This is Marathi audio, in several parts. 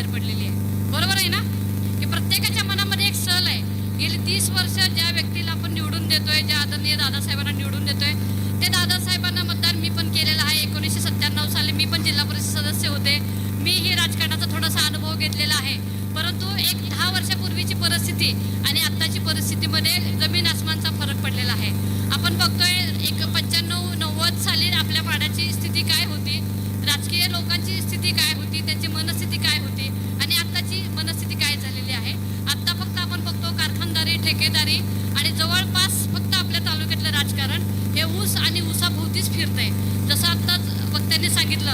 बाहेर पडलेली आहे. बरोबर आहे ना? की प्रत्येकाच्या मनामध्ये एक सल आहे. गेली तीस वर्ष ज्या व्यक्तीला आपण निवडून देतोय ज्या आदरणीय दादासाहेबांना निवडून देतोय ते दादासाहेबांना मतदान मी पण केलेलं आहे. एकोणीसशे सत्त्याण्णव साली मी पण जिल्हा परिषद सदस्य होते. मी ही राजकारणाचा थोडासा अनुभव घेतलेला आहे. परंतु एक दहा वर्षापूर्वीची परिस्थिती आणि आत्ताची परिस्थितीमध्ये जमीन आसमानचा फरक पडलेला आहे. आपण बघतोय एक पंच्याण्णव नव्वद साली आपल्या पाण्याची स्थिती काय होती? राजकीय लोकांची स्थिती काय होती त्यांची मनस्थिती काय होती आणि आत्ताची मनस्थिती काय झालेली आहे? आत्ता फक्त आपण बघतो कारखानदारी ठेकेदारी आणि जवळपास फक्त आपल्या तालुक्यातलं राजकारण. हे ऊस आणि ऊसाभोवतीच फिरतंय. जसं आत्ताच वक्त्यांनी सांगितलं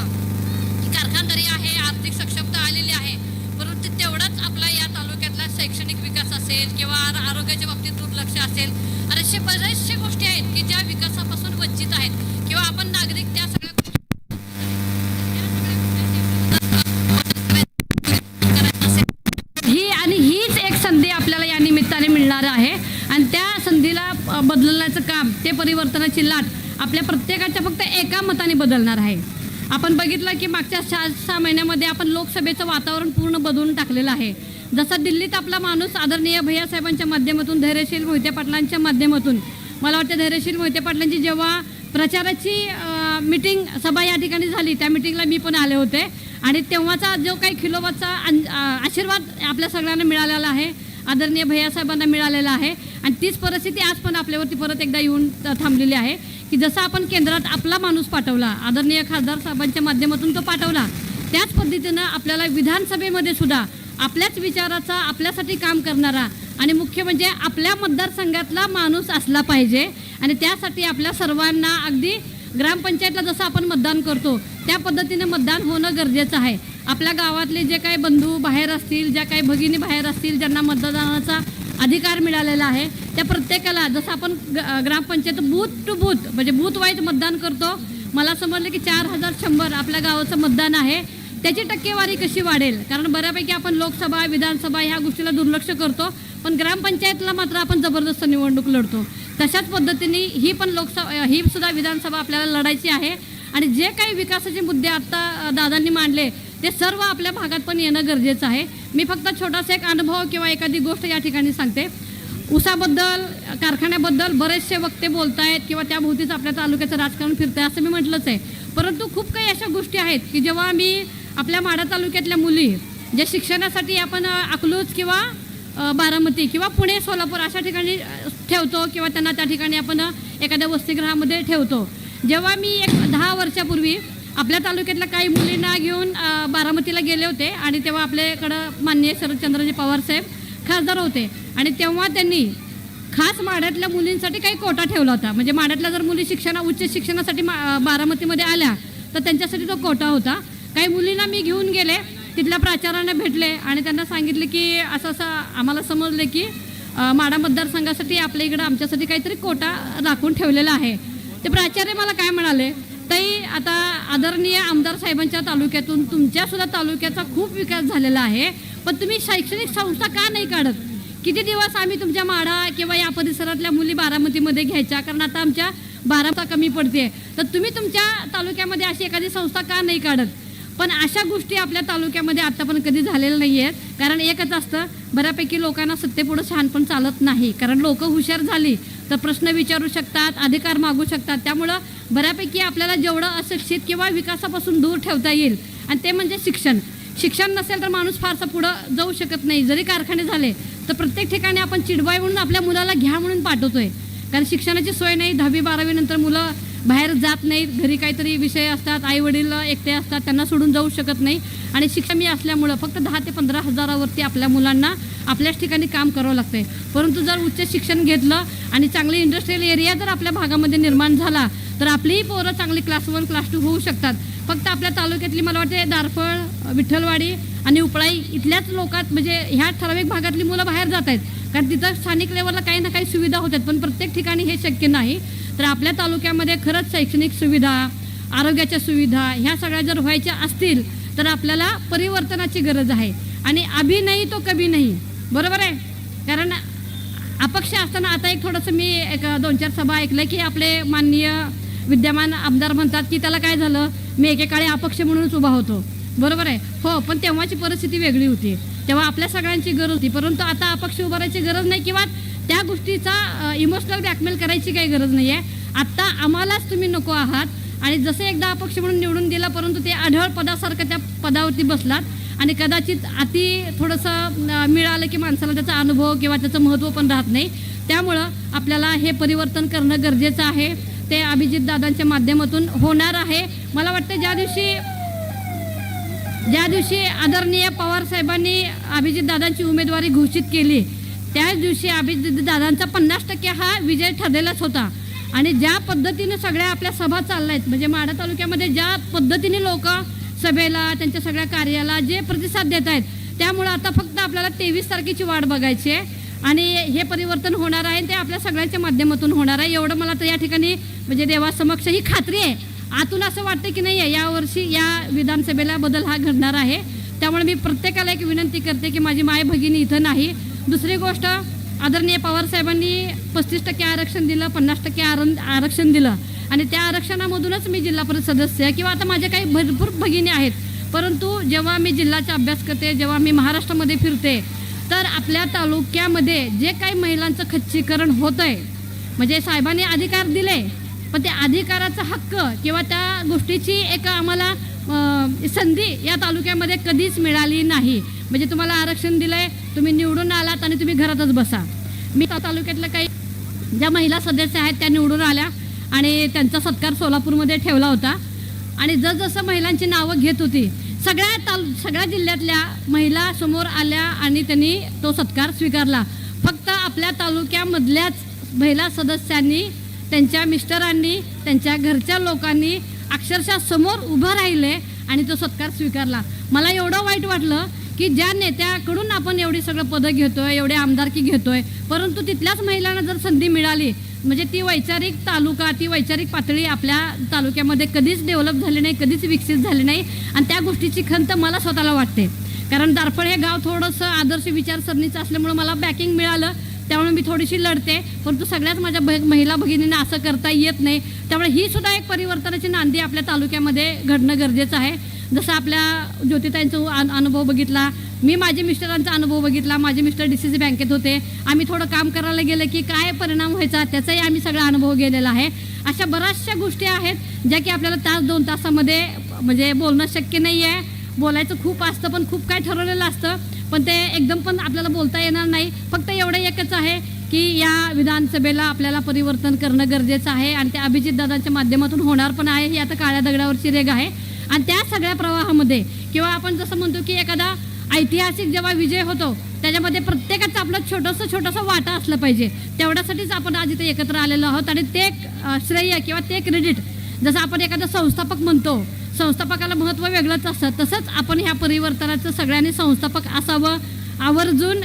की कारखानदारी आहे आर्थिक सक्षमता आलेली आहे. परंतु तेवढाच आपला या तालुक्यातला शैक्षणिक विकास असेल किंवा आर- आरोग्याच्या बाबतीत दुर्लक्ष असेल. अरे असे बऱ्याचशा गोष्टी आहेत की ज्या विकासापासून वंचित आहेत. किंवा आपण नागरिक त्या त्या संधीला बदलण्याचं काम ते परिवर्तनाची लाट आपल्या प्रत्येकाच्या फक्त एका मताने बदलणार आहे. आपण बघितलं की मागच्या सहा सहा महिन्यामध्ये आपण लोकसभेचं वातावरण पूर्ण बदलून टाकलेलं आहे. जसा दिल्लीत आपला माणूस आदरणीय भैयासाहेबांच्या माध्यमातून धैर्यशील मोहिते पाटलांच्या माध्यमातून मला वाटतं धैर्यशील मोहिते पाटलांची जेव्हा प्रचाराची मिटिंग सभा या ठिकाणी झाली त्या मिटिंगला मी पण आले होते. आणि तेव्हाचा जो काही खिलोबाचा आशीर्वाद आपल्या सगळ्यांना मिळालेला आहे आदरणीय भैयासाहेबांना मिळालेला आहे. आणि तीच परिस्थिती आज पण आपल्यावरती परत एकदा येऊन थांबलेली आहे की जसं आपण केंद्रात आपला माणूस पाठवला आदरणीय खासदार साहेबांच्या माध्यमातून तो पाठवला त्याच पद्धतीनं आपल्याला विधानसभेमध्ये सुद्धा आपल्याच विचाराचा आपल्यासाठी काम करणारा आणि मुख्य म्हणजे आपल्या मतदारसंघातला माणूस असला पाहिजे आणि त्यासाठी आपल्या सर्वांना अगदी ग्रामपंचायतला जसं आपण मतदान करतो त्या पद्धतीने मतदान होणं गरजेचं आहे. आपल्या गावातले जे काही बंधू बाहेर असतील ज्या काही भगिनी बाहेर असतील ज्यांना मतदानाचा अधिकार मिळालेला आहे. त्या प्रत्येकाला जसं आपण ग- ग्रामपंचायत बूथ टू बूथ म्हणजे बूथ वाईज मतदान करतो. मला समजलं की चार हजार शंभर आपल्या गावाचं मतदान आहे. त्याची टक्केवारी कशी वाढेल? कारण बऱ्यापैकी आपण लोकसभा विधानसभा ह्या गोष्टीला दुर्लक्ष करतो. पण ग्रामपंचायतला मात्र आपण जबरदस्त निवडणूक लढतो. तशाच पद्धतीने ही पण लोकसभा ही सुद्धा विधानसभा आपल्याला लढायची आहे. आणि जे काही विकासाचे मुद्दे आत्ता दादांनी मांडले ते सर्व आपल्या भागात पण येणं गरजेचं आहे. मी फक्त छोटासा एक अनुभव किंवा एखादी गोष्ट या ठिकाणी सांगते. उसाबद्दल कारखान्याबद्दल बरेचसे वक्ते बोलत आहेत किंवा त्याभोवतीच आपल्या तालुक्याचं राजकारण फिरतं आहे असं मी म्हटलंच आहे. परंतु खूप काही अशा गोष्टी आहेत की जेव्हा मी आपल्या माडा तालुक्यातल्या मुली ज्या शिक्षणासाठी आपण अकलूज किंवा बारामती किंवा पुणे सोलापूर अशा ठिकाणी ठेवतो किंवा त्यांना त्या ठिकाणी आपण एखाद्या वसतिगृहामध्ये ठेवतो. जेव्हा मी एक दहा वर्षापूर्वी आपल्या तालुक्यातल्या काही मुलींना घेऊन बारामतीला गेले होते आणि तेव्हा आपल्याकडं माननीय शरदचंद्रजी पवार साहेब खासदार होते. आणि तेव्हा त्यांनी खास माड्यातल्या मुलींसाठी काही कोटा ठेवला होता. म्हणजे माड्यातल्या जर मुली शिक्षणा उच्च शिक्षणासाठी मा बारामतीमध्ये आल्या तर त्यांच्यासाठी तो कोटा होता. काही मुलींना मी घेऊन गेले तिथल्या प्राचार्यांना भेटले आणि त्यांना सांगितले की असं असं आम्हाला समजले की माडा मतदारसंघासाठी आपल्या इकडं आमच्यासाठी काहीतरी कोटा राखून ठेवलेला आहे. ते प्राचार्य मला काय म्हणाले? ताई आता आदरणीय आमदार साहेबांच्या तालुक्यातून तुमच्यासुद्धा तालुक्याचा खूप विकास झालेला आहे. पण तुम्ही शैक्षणिक संस्था का नाही काढत? किती दिवस आम्ही तुमच्या माडा किंवा या परिसरातल्या मुली बारामतीमध्ये घ्यायच्या? कारण आता आमच्या बारामता कमी पडते. तर तुम्ही तुमच्या तालुक्यामध्ये अशी एखादी संस्था का नाही काढत? पण अशा गोष्टी आपल्या तालुक्यामध्ये आता पण कधी झालेल्या नाही आहेत कारण एकच असतं बऱ्यापैकी लोकांना सत्तेपुढं शहाणपण चालत नाही. कारण लोक हुशार झाली तर प्रश्न विचारू शकतात अधिकार मागू शकतात. त्यामुळं बऱ्यापैकी आपल्याला जेवढं अशिक्षित किंवा विकासापासून दूर ठेवता येईल. आणि ते म्हणजे शिक्षण. शिक्षण नसेल तर माणूस फारसा पुढं जाऊ शकत नाही. जरी कारखाने झाले तर प्रत्येक ठिकाणी आपण चिडवाई म्हणून आपल्या मुलाला घ्या म्हणून पाठवतोय. कारण शिक्षणाची सोय नाही. दहावी बारावीनंतर मुलं बाहेर जात नाहीत. घरी काहीतरी विषय असतात. आई वडील एकटे असतात. त्यांना सोडून जाऊ शकत नाही. आणि शिक्षण मी असल्यामुळं फक्त दहा ते पंधरा हजारावरती आपल्या मुलांना आपल्याच ठिकाणी काम करावं लागतंय. परंतु जर उच्च शिक्षण घेतलं आणि चांगली इंडस्ट्रियल एरिया जर आपल्या भागामध्ये निर्माण झाला तर आपलीही पोरं चांगली क्लास वन क्लास टू होऊ शकतात. फक्त आपल्या तालुक्यातली मला वाटते दारफळ विठ्ठलवाडी आणि उपळाई इथल्याच लोकात म्हणजे ह्या ठराविक भागातली मुलं बाहेर जात आहेत. कारण तिथं स्थानिक लेवलला काही ना काही सुविधा होतात. पण प्रत्येक ठिकाणी हे शक्य नाही. तर आपल्या तालुक्यामध्ये खरंच शैक्षणिक सुविधा आरोग्याच्या सुविधा ह्या सगळ्या जर व्हायच्या असतील तर आपल्याला परिवर्तनाची गरज आहे. आणि अभि नाही तो कभी नाही. बरोबर आहे? कारण अपक्ष असताना आता एक थोडंसं मी एक दोन चार सभा ऐकलं की आपले माननीय विद्यमान आमदार म्हणतात की त्याला काय झालं? मी एकेकाळी अपक्ष म्हणूनच उभा होतो. बरोबर आहे? हो पण तेव्हाची परिस्थिती वेगळी होती. तेव्हा आपल्या सगळ्यांची गरज होती. परंतु आता अपक्ष उभारायची गरज नाही किंवा त्या गोष्टीचा इमोशनल ब्लॅकमेल करायची काही गरज नाही आहे आत्ता आम्हालाच तुम्ही नको आहात. आणि जसं एकदा अपक्ष म्हणून निवडून दिला परंतु ते आढळ पदासारखं त्या पदावरती बसलात. आणि कदाचित अति थोडंसं मिळालं की माणसाला त्याचा अनुभव किंवा त्याचं महत्त्व पण राहत नाही. त्यामुळं आपल्याला हे परिवर्तन करणं गरजेचं आहे. ते अभिजित दादांच्या माध्यमातून होणार आहे. मला वाटतं ज्या दिवशी ज्या दिवशी आदरणीय पवार साहेबांनी अभिजित दादांची उमेदवारी घोषित केली त्याच दिवशी अभिजित दादांचा पन्नास टक्के हा विजय ठरलेलाच होता. आणि ज्या पद्धतीने सगळ्या आपल्या सभा चालल्या आहेत म्हणजे माढा तालुक्यामध्ये ज्या पद्धतीने लोक सभेला त्यांच्या सगळ्या कार्याला जे प्रतिसाद देत आहेत त्यामुळं आता फक्त आपल्याला तेवीस तारखेची वाट बघायची आहे. आणि हे परिवर्तन होणार आहे ते आपल्या सगळ्यांच्या माध्यमातून होणार आहे. एवढं मला तर या ठिकाणी म्हणजे देवासमक्ष ही खात्री आहे. आतून असं वाटतं की नाही आहे यावर्षी या विधानसभेला बदल हा घडणार आहे. त्यामुळे मी प्रत्येकाला एक विनंती करते की माझी माय भगिनी इथं नाही. दुसरी गोष्ट आदरणीय पवार साहेबांनी पस्तीस टक्के आरक्षण दिलं पन्नास टक्के आर आरक्षण दिलं. आणि त्या आरक्षणामधूनच मी जिल्हा परिषद सदस्य किंवा आता माझे काही भरपूर भगिनी आहेत. परंतु जेव्हा मी जिल्ह्याचा अभ्यास करते जेव्हा मी महाराष्ट्रामध्ये फिरते आपल्या तालुक्यामध्ये जे काही महिलांचं खच्चीकरण होतं आहे म्हणजे साहेबांनी अधिकार दिले पण त्या अधिकाराचा हक्क किंवा त्या गोष्टीची एक आम्हाला संधी या तालुक्यामध्ये कधीच मिळाली नाही. म्हणजे तुम्हाला आरक्षण दिलं आहे तुम्ही निवडून आलात आणि तुम्ही घरातच बसा. मी त्या तालुक्यातल्या काही ज्या महिला सदस्य आहेत त्या निवडून आल्या आणि त्यांचा सत्कार सोलापूरमध्ये ठेवला होता. आणि जसजसं महिलांची नावं घेत होती सगळ्या ताल सगळ्या जिल्ह्यातल्या महिला समोर आल्या आणि त्यांनी तो सत्कार स्वीकारला. फक्त आपल्या तालुक्यामधल्याच महिला सदस्यांनी त्यांच्या मिस्टरांनी त्यांच्या घरच्या लोकांनी अक्षरशः समोर उभं राहिले आणि तो सत्कार स्वीकारला. मला एवढं वाईट वाटलं की ज्या नेत्याकडून आपण एवढी सगळं पदं घेतोय एवढे आमदारकी घेतोय परंतु तिथल्याच महिलांना जर संधी मिळाली म्हणजे ती वैचारिक तालुका ती वैचारिक पातळी आपल्या तालुक्यामध्ये कधीच डेव्हलप झाली नाही कधीच विकसित झाली नाही. आणि त्या गोष्टीची खंत मला स्वतःला वाटते. कारण दारफळ हे गाव थोडंसं आदर्श विचारसरणीचं असल्यामुळं मला बॅकिंग मिळालं. त्यामुळे मी थोडीशी लढते. परंतु सगळ्याच माझ्या भ महिला भगिनींना असं करता येत नाही. त्यामुळे ही सुद्धा एक परिवर्तनाची नांदी आपल्या तालुक्यामध्ये घडणं गरजेचं आहे. जसं आपल्या ज्योतिताईंचा अन- अनुभव बघितला मी माझे मिस्टरांचा अनुभव बघितला माझे मिस्टर डी सी सी बँकेत होते. आम्ही थोडं काम करायला गेलं की काय परिणाम व्हायचा त्याचाही आम्ही सगळा अनुभव गेलेला आहे. अशा बऱ्याचशा गोष्टी आहेत ज्या की आपल्याला तास दोन तासामध्ये म्हणजे बोलणं शक्य नाही आहे बोलायचं खूप असतं पण खूप काय ठरवलेलं असतं. पण ते एकदम पण आपल्याला बोलता येणार नाही. फक्त एवढं एकच आहे की या विधानसभेला आपल्याला परिवर्तन करणं गरजेचं आहे आणि ते अभिजित दादांच्या माध्यमातून होणार पण आहे ही आता काळ्या दगडावरची रेग आहे. आणि त्या सगळ्या प्रवाहामध्ये किंवा आपण जसं म्हणतो की एखादा ऐतिहासिक जेव्हा विजय होतो त्याच्यामध्ये प्रत्येकाचं आपलं छोटंसं छोटंसं वाटा असलं पाहिजे. तेवढ्यासाठीच आपण आज इथे एकत्र आलेलो आहोत आणि ते श्रेय किंवा ते क्रेडिट जसं आपण एखादा संस्थापक म्हणतो संस्थापकाला महत्त्व वेगळंच असतं तसंच आपण ह्या परिवर्तनाचं सगळ्यांनी संस्थापक असावं. आवर्जून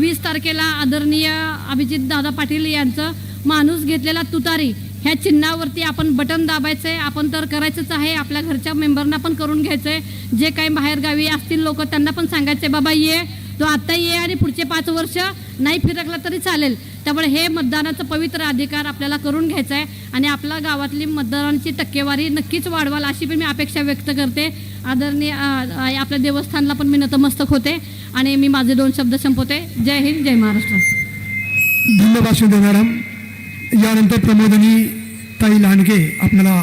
वीस तारखेला आदरणीय अभिजित दादा पाटील यांचं माणूस घेतलेला तुतारी ह्या चिन्हावरती आपण बटन दाबायचं आहे आपण तर करायचंच आहे आपल्या घरच्या मेंबरना पण करून घ्यायचं आहे जे काही बाहेरगावी असतील लोक त्यांना पण सांगायचं बाबा ये. तो आत्ता ये आणि पुढचे पाच वर्ष नाही फिरकला तरी चालेल. त्यामुळे हे मतदानाचं पवित्र अधिकार आपल्याला करून घ्यायचा आहे आणि आपल्या गावातली मतदारांची टक्केवारी नक्कीच वाढवाल अशी पण मी अपेक्षा व्यक्त करते. आदरणीय आपल्या देवस्थानला पण मी नतमस्तक होते आणि मी माझे दोन शब्द संपवते. जय हिंद जय महाराष्ट्र. धन्यवाद मॅडम. यानंतर प्रमोदनी ताई लांडगे आपल्याला